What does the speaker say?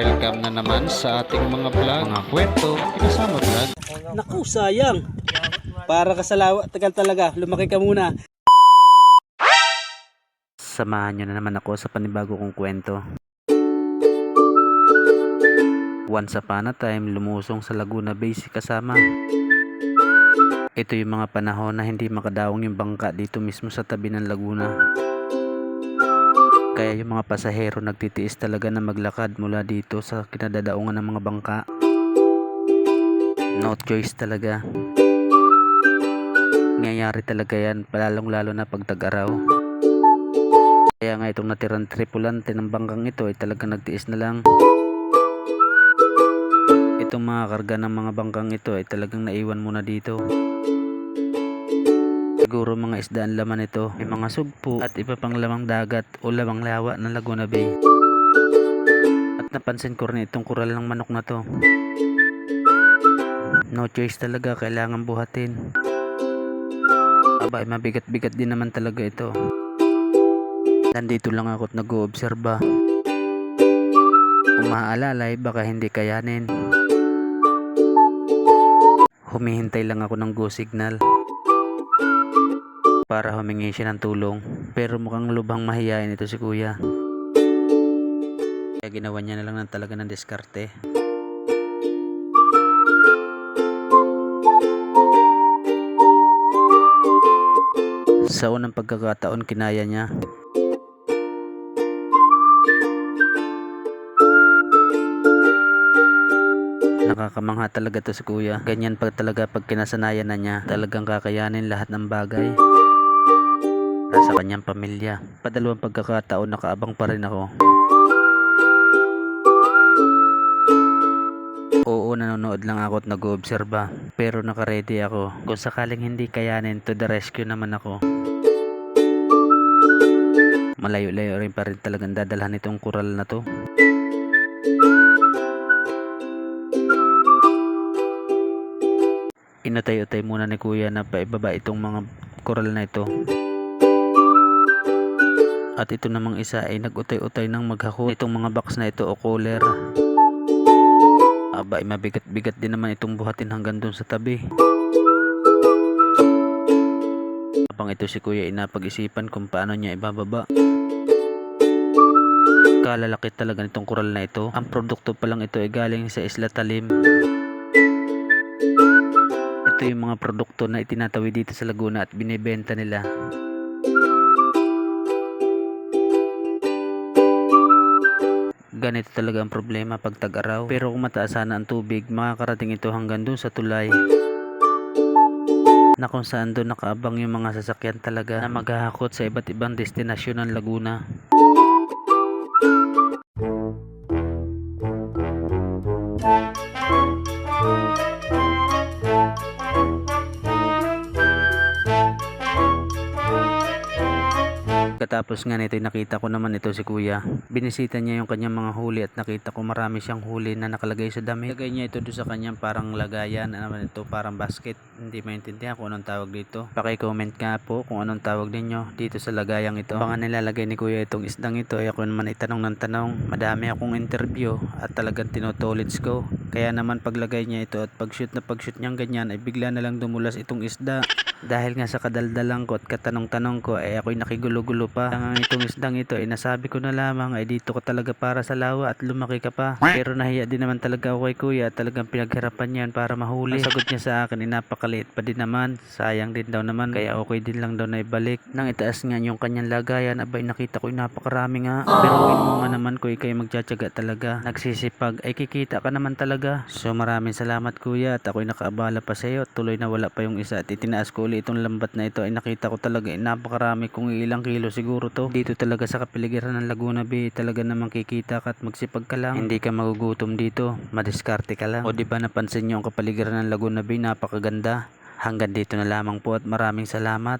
Welcome na naman sa ating mga vlog, mga kwento, pinasama vlog. Naku, sayang. Para ka sa lawa, tagal talaga. Lumaki ka muna. Samahan nyo na naman ako sa panibago kong kwento. Once upon a time, lumusong sa Laguna Bay si kasama. Ito yung mga panahon na hindi makadawang yung bangka dito mismo sa tabi ng Laguna. Kaya yung mga pasahero nagtitiis talaga na maglakad mula dito sa kinadadaungan ng mga bangka. No choice talaga. Nangyayari talaga yan, palalong lalo na pag tag-araw. Kaya nga itong natirang tripulante ng bangkang ito ay talagang nagtiis na lang. Itong mga karga ng mga bangkang ito ay talagang naiwan muna dito. Siguro mga isda ang laman ito. May mga sugpo at iba pang lamang dagat o lamang lawa ng Laguna Bay. At napansin ko rin itong kural ng manok na to. No choice talaga, kailangan buhatin. Aba, mabigat-bigat din naman talaga ito. Nandito lang ako at nag-oobserba. Kung maaalala ay baka hindi kayanin. Humihintay lang ako ng go signal. Para humingi siya ng tulong. Pero mukhang lubhang mahihain ito si kuya. Kaya ginawa niya na lang ng talaga ng diskarte. Sa unang pagkakataon kinaya niya. Nakakamangha talaga to si kuya. Ganyan pa talaga pag kinasanayan na niya. Talagang kakayanin lahat ng bagay. Para sa kanyang pamilya. Padalawang pagkakataon nakaabang pa rin ako. Oo, nanonood lang ako at nag-oobserba. Pero nakaredy ako. Kung sakaling hindi kayanin, to the rescue naman ako. Malayo-layo rin pa rin talagang dadalhan itong kural na to. Inutay-utay muna ni kuya na paibaba itong mga koral na ito. At ito namang isa ay nag-utay-utay ng maghakot itong mga box na ito o cooler. Aba, ay mabigat-bigat din naman itong buhatin hanggang dun sa tabi. Habang ito si kuya inapag-isipan kung paano niya ibababa. Kalalaki talaga nitong koral na ito. Ang produkto pa lang ito ay galing sa Isla Talim. Ito yung mga produkto na itinatawid dito sa Laguna at binibenta nila. Ganito talaga ang problema pag tag-araw. Pero kung mataas sana ang tubig, makakarating ito hanggang dun sa tulay. Na kung saan doon nakaabang yung mga sasakyan talaga na maghahakot sa iba't ibang destinasyon ng Laguna. Katapos nga nito nakita ko naman ito si kuya. Binisita niya yung kanyang mga huli at nakita ko marami siyang huli na nakalagay sa damit. Lagay niya ito doon sa kanyang parang lagayan. Ano naman ito? Parang basket. Hindi maintindihan kung anong tawag dito. Paki-comment nga po kung anong tawag ninyo dito sa lagayang ito. Baka nilalagay ni kuya itong isdang ito. Ay ako naman itanong ng tanong. Madami akong interview at talagang tinutolits ko. Kaya naman paglagay niya ito at pag-shoot na pag-shoot niyang ganyan ay bigla na lang dumulas itong isda. Dahil nga sa kadaldalan ko at katanong-tanong ko ay ako'y nakigulo-gulo pa. Ang itong isdang ito ay nasabi ko na lamang ay dito ka talaga para sa lawa at lumaki ka pa. Pero nahiya din naman talaga ako kay kuya at talagang pinaghirapan yan para mahuli. Ang sagot niya sa akin ay napakaliit pa din naman. Sayang din daw naman kaya okay din lang daw na ibalik. Nang itaas nga yung kanyang lagayan abay nakita ko napakarami nga. Pero mo nga naman ko kayo magtsatsaga talaga. Nagsisipag ay kikita ka naman talaga. So maraming salamat kuya at ako'y nakaabala pa sa iyo tuloy na wala pa yung isa at itinaas ko uli itong lambat na ito ay nakita ko talaga ay napakarami kung ilang kilo siguro to. Dito talaga sa kapiligiran ng Laguna Bay talaga namang kikita ka at magsipag ka lang. Hindi ka magugutom dito. Madiskarte ka lang. O di ba napansin niyo ang kapaligiran ng Laguna Bay napakaganda. Hanggang dito na lamang po at maraming salamat.